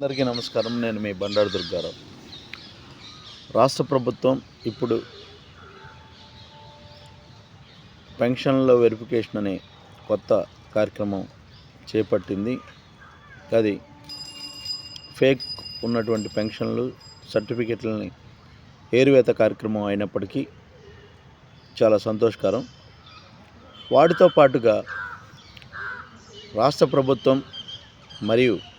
అందరికీ నమస్కారం. నేను మీ బండారు దుర్గారావు. రాష్ట్ర ప్రభుత్వం ఇప్పుడు పెన్షన్ల వెరిఫికేషన్ అనే కొత్త కార్యక్రమం చేపట్టింది. అది ఫేక్ ఉన్నటువంటి పెన్షన్లు సర్టిఫికెట్లని ఏరువేత కార్యక్రమం అయినప్పటికీ చాలా సంతోషకరం. వాటితో పాటుగా రాష్ట్ర ప్రభుత్వం మరియు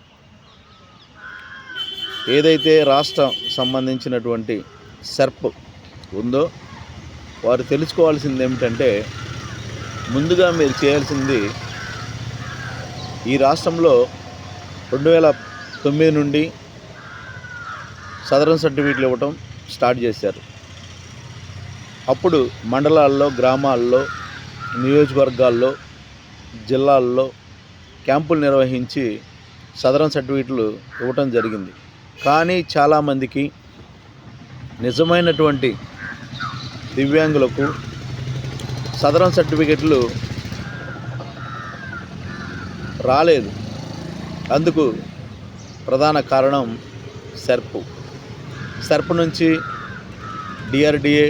ఏదైతే రాష్ట్రం సంబంధించినటువంటి సెర్ప్ ఉందో వారు తెలుసుకోవాల్సింది ఏమిటంటే ముందుగా మీరు చేయాల్సింది ఈ రాష్ట్రంలో రెండు వేల తొమ్మిది నుండి సదరన్ సర్టిఫికెట్లు ఇవ్వటం స్టార్ట్ చేశారు. అప్పుడు మండలాల్లో గ్రామాల్లో నియోజకవర్గాల్లో జిల్లాల్లో క్యాంపులు నిర్వహించి సదరన్ సర్టిఫికెట్లు ఇవ్వటం జరిగింది. కానీ చాలామందికి నిజమైనటువంటి దివ్యాంగులకు సదరన్ సర్టిఫికెట్లు రాలేదు. అందుకు ప్రధాన కారణం సెర్పు. సెర్ప్ నుంచి డిఆర్డిఏ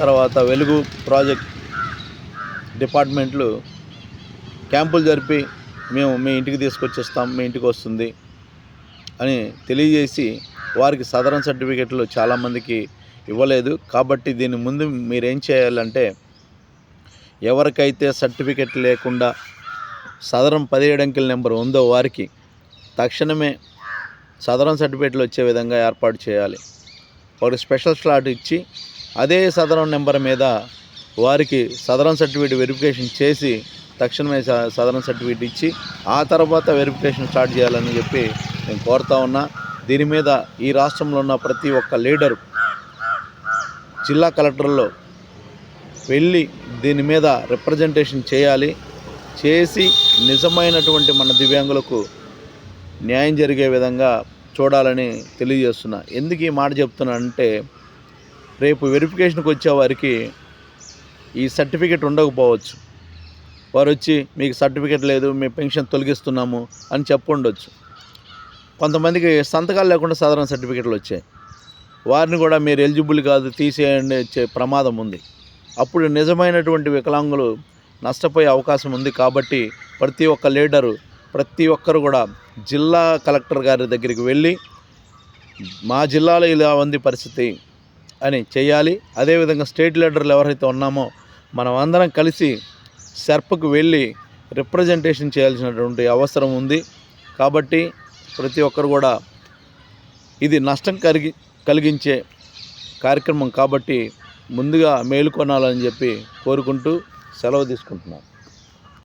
తర్వాత వెలుగు ప్రాజెక్ట్ డిపార్ట్మెంట్లు క్యాంపులు జరిపి మేము మీ ఇంటికి తీసుకొచ్చేస్తాం మీ ఇంటికి వస్తుంది. అని తెలియజేసి వారికి సదరన్ సర్టిఫికెట్లు చాలామందికి ఇవ్వలేదు. కాబట్టి దీని ముందు మీరేం చేయాలంటే ఎవరికైతే సర్టిఫికెట్ లేకుండా సదరం పదిహేడు అంకెల నెంబర్ ఉందో వారికి తక్షణమే సదరం సర్టిఫికెట్లు వచ్చే విధంగా ఏర్పాటు చేయాలి. వారికి స్పెషల్ స్లాట్ ఇచ్చి అదే సదరం నెంబర్ మీద వారికి సదరం సర్టిఫికేట్ వెరిఫికేషన్ చేసి తక్షణమే స- సదరన్ సర్టిఫికేట్ ఇచ్చి ఆ తర్వాత వెరిఫికేషన్ స్టార్ట్ చేయాలని చెప్పి నేను కోరుతా ఉన్నా దీని మీద ఈ రాష్ట్రంలో ఉన్న ప్రతి ఒక్క లీడరు జిల్లా కలెక్టర్లో వెళ్ళి దీని మీద రిప్రజెంటేషన్ చేయాలి. చేసి నిజమైనటువంటి మన దివ్యాంగులకు న్యాయం జరిగే విధంగా చూడాలని తెలియజేస్తున్నా. ఎందుకు ఈ మాట చెప్తున్నా అంటే రేపు వెరిఫికేషన్కి వచ్చే వారికి ఈ సర్టిఫికెట్ ఉండకపోవచ్చు. వారు వచ్చి మీకు సర్టిఫికెట్ లేదు మీ పెన్షన్ తొలగిస్తున్నాము అని చెప్పుండొచ్చు కొంతమందికి సంతకాలు లేకుండా సాధారణ సర్టిఫికెట్లు వచ్చాయి. వారిని కూడా మీరు ఎలిజిబుల్ కాదు తీసేయండి వచ్చే ప్రమాదం ఉంది. అప్పుడు నిజమైనటువంటి వికలాంగులు నష్టపోయే అవకాశం ఉంది కాబట్టి ప్రతి ఒక్క లీడరు ప్రతి ఒక్కరు కూడా జిల్లా కలెక్టర్ గారి దగ్గరికి వెళ్ళి మా జిల్లాలో ఇలా ఉంది పరిస్థితి అని చేయాలి అదేవిధంగా స్టేట్ లీడర్లు ఎవరైతే ఉన్నామో మనం అందరం కలిసి సెర్ప్కు వెళ్ళి రిప్రజెంటేషన్ చేయాల్సినటువంటి అవసరం ఉంది. కాబట్టి ప్రతి ఒక్కరు కూడా ఇది నష్టం కలిగి కలిగించే కార్యక్రమం కాబట్టి ముందుగా మేలుకొనాలని చెప్పి కోరుకుంటూ సెలవు తీసుకుంటున్నాను